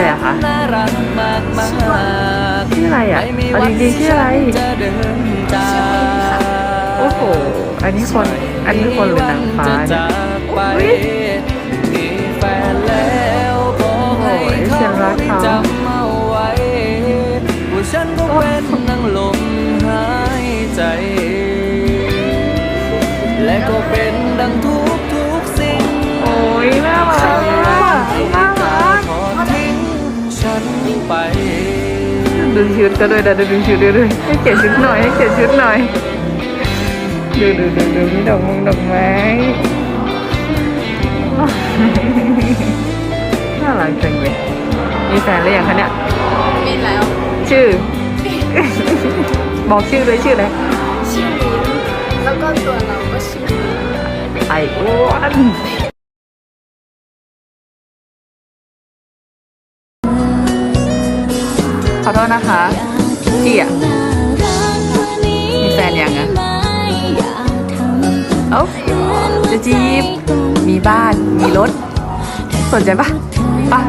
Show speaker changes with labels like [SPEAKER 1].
[SPEAKER 1] อะไรอะคะ
[SPEAKER 2] น่ารักมากมาก
[SPEAKER 1] ชื่ออะไรอะเอาจริงๆชื่ออะไร
[SPEAKER 2] จะเดินจาก
[SPEAKER 1] โอ้โห อันนี้คน อันนี้คนหรือนางฟ้า
[SPEAKER 2] จะ
[SPEAKER 1] เนี่ย
[SPEAKER 2] จากไป
[SPEAKER 1] อุ๊ย
[SPEAKER 2] มีแฟนแล้วบอกให้
[SPEAKER 1] โอ้ยฉันรักเขา
[SPEAKER 2] จำเอาไว้ว่าฉันก็เป็นนังลมหายใจ และก็เป็นดังทุก ไป
[SPEAKER 1] ดูชุดก็ด้วยนะดูดูชุดด้วยด้วยให้เขียนชุดหน่อยให้เขียนชุดหน่อยดูดูดูดูมีดอกมงดอกไม้น่ารักจังเลยมีแฟนหรือยังคะเนี่ย
[SPEAKER 3] มีแล้ว
[SPEAKER 1] ชื่อ บอกชื่อเลยชื่ออะไร
[SPEAKER 3] ชื่อมิ้นแล้วก็ตัวเราก็ชื่อมิ้น
[SPEAKER 1] ไออ้วน อโทษนะคะจี่อะมีแฟนยังอะเอ้าจะจีบมีบ้านมีรถสนใจปะปะ